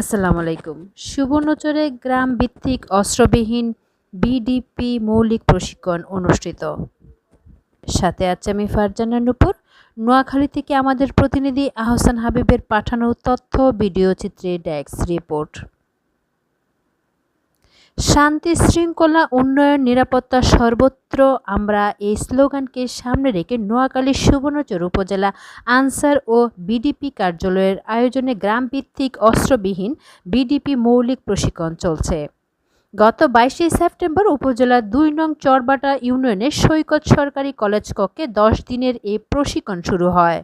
আসসালামু আলাইকুম। সুবর্ণচরে গ্রাম ভিত্তিক অস্ত্রবিহীন বিডিপি মৌলিক প্রশিক্ষণ অনুষ্ঠিত। সাথে আছে আমি ফারজানা নুপুর নোয়াখালী থেকে আমাদের প্রতিনিধি আহসান হাবিবের পাঠানো তথ্য, ভিডিও, চিত্রে ডেস্ক রিপোর্ট। শান্তি শৃঙ্খলা, উন্নয়ন, নিরাপত্তা সর্বত্র আমরা এই স্লোগানকে সামনে রেখে নোয়াখালী সুবর্ণচর উপজেলা আনসার ও বিডিপি কার্যালয়ের আয়োজনে গ্রামভিত্তিক অস্ত্রবিহীন বিডিপি মৌলিক প্রশিক্ষণ চলছে। গত বাইশে সেপ্টেম্বর উপজেলার দুই নং চরবাটা ইউনিয়নের সৈকত সরকারি কলেজ কক্ষে দশ দিনের এই প্রশিক্ষণ শুরু হয়।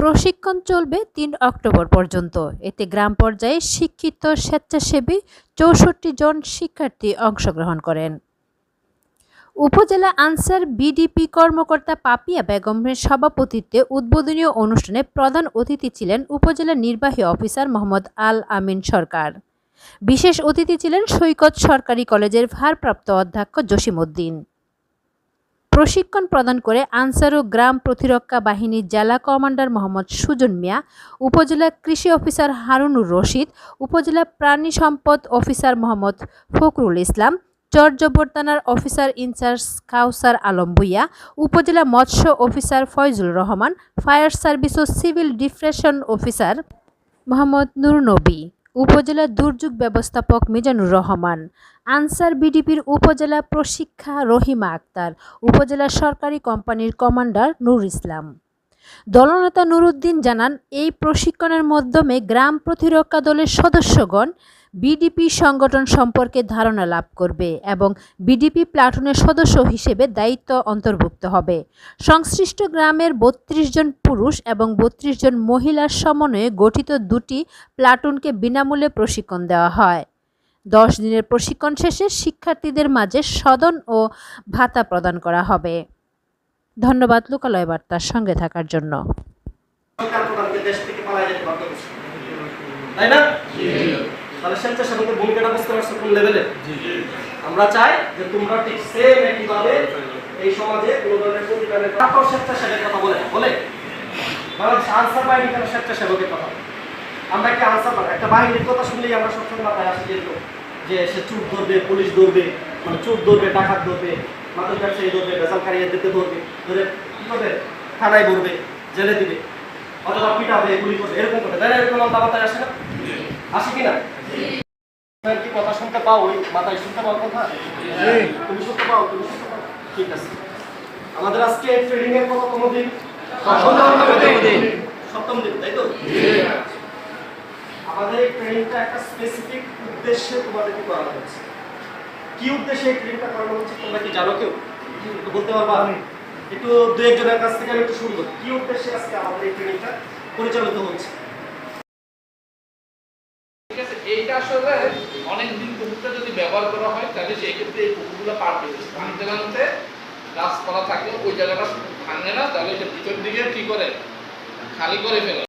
প্রশিক্ষণ চলবে তিন অক্টোবর পর্যন্ত। এতে গ্রাম পর্যায়ে শিক্ষিত, স্বেচ্ছাসেবী চৌষট্টি জন শিক্ষার্থী অংশগ্রহণ করেন। উপজেলা আনসার বিডিপি কর্মকর্তা পাপিয়া বেগমের সভাপতিত্বে উদ্বোধনীয় অনুষ্ঠানে প্রধান অতিথি ছিলেন উপজেলা নির্বাহী অফিসার মোহাম্মদ আল আমিন সরকার। বিশেষ অতিথি ছিলেন সৈকত সরকারি কলেজের ভারপ্রাপ্ত অধ্যক্ষ জসিমউদ্দিন। প্রশিক্ষণ প্রদান করে আনসার ও গ্রাম প্রতিরক্ষা বাহিনীর জেলা কমান্ডার মোহাম্মদ সুজন মিয়া, উপজেলা কৃষি অফিসার হারুনুর রশিদ, উপজেলা প্রাণী সম্পদ officer Mohammad Fakhrul Islam চরজবর্তানার officer in charge Kausar Alam Bhuiyan, upazila মৎস্য officer Foyzul Rahman, fire service ও civil defence officer Mohammad Nur Nabi upazila দুর্যোগ ব্যবস্থাপক মিজানুর রহমান, আনসার বিডিপির উপজেলা প্রশিক্ষা রহিমা আক্তার, উপজেলা সরকারি কোম্পানির কমান্ডার নূর ইসলাম। দলনেতা নুরুদ্দিন জানান, এই প্রশিক্ষণের মাধ্যমে গ্রাম প্রতিরক্ষা দলের সদস্যগণ বিডিপি সংগঠন সম্পর্কে ধারণা লাভ করবে এবং বিডিপি প্লাটুনের সদস্য হিসেবে দায়িত্ব অন্তর্ভুক্ত হবে। সংশ্লিষ্ট গ্রামের বত্রিশ জন পুরুষ এবং বত্রিশ জন মহিলার সমন্বয়ে গঠিত দুটি প্লাটুনকে বিনামূল্যে প্রশিক্ষণ দেওয়া হয়। দশ দিনের প্রশিক্ষণ শেষে শিক্ষার্থীদের মাঝে সদন ও ভাতা প্রদান করা হবে। ধন্যবাদ লোকালয় বার্তার সঙ্গে থাকার জন্য। তাই না? তাহলে স্বেচ্ছাসেবকের ভূমিকাটা বুঝতে পারছ কোন লেভেলে আমরা চাই যে তোমরা ঠিক সেম একইভাবে এই সমাজে কোনো ধরনের প্রতিকারের তারপর স্বেচ্ছাসেবের কথা বলে বলে? বাংলাদেশ আনসার বাহিনী কেন স্বেচ্ছাসেবকের কথা। আমরা একটা আনসার বাহিনী একটা বাহিনীর কথা শুনলেই আমরা সবসময় মাথায় আসি যেত যে সে চুপ ধরবে পুলিশ ধরবে মানে চুপ ধরবে ডাকাত ধরবে মাদক ব্যবসায়ী ধরবে বেজালকারীদেরকে ধরবে ধরে কি করবে? থানায় ভরবে জেলে দিবে অথবা পিটাবে গুলি করবে এরকম করবে। তাই না এরকম আমার মাথায় আসে না? আসে কি না? কি কথা শুনতে পাও? ওই মাথায় শুনতে পাও কথা? তুমি শুনতে পাও তুমি শুনতে পাও। ঠিক আছে। আমাদের আজকে ট্রেনিং এর কততম দিন? সপ্তম দিন। তাই তো? আমাদের এই ট্রেনিংটা একটা স্পেসিফিক উদ্দেশ্যে তোমাদেরকে করানো হচ্ছে। কি উদ্দেশ্যে এই ট্রেনিংটা করানো হচ্ছে তোমরা কি জানো কেউ? বলতে পারবা? একটু দু একজনের কাছ থেকে আমি একটু শুনব। কি উদ্দেশ্যে আজকে আমাদের এই ট্রেনিংটা পরিচালিত হচ্ছে? এইটা আসলে অনেক দিন পুকুরটা যদি ব্যবহার করা হয়, তাহলে সেই ক্ষেত্রে এই পুকুরগুলো পার পেয়ে যাচ্ছে পানি গাছপালা থাকে ওই জায়গাটা ভাঙে না, তাহলে ভিতর দিকে কি করে? খালি করে ফেলে।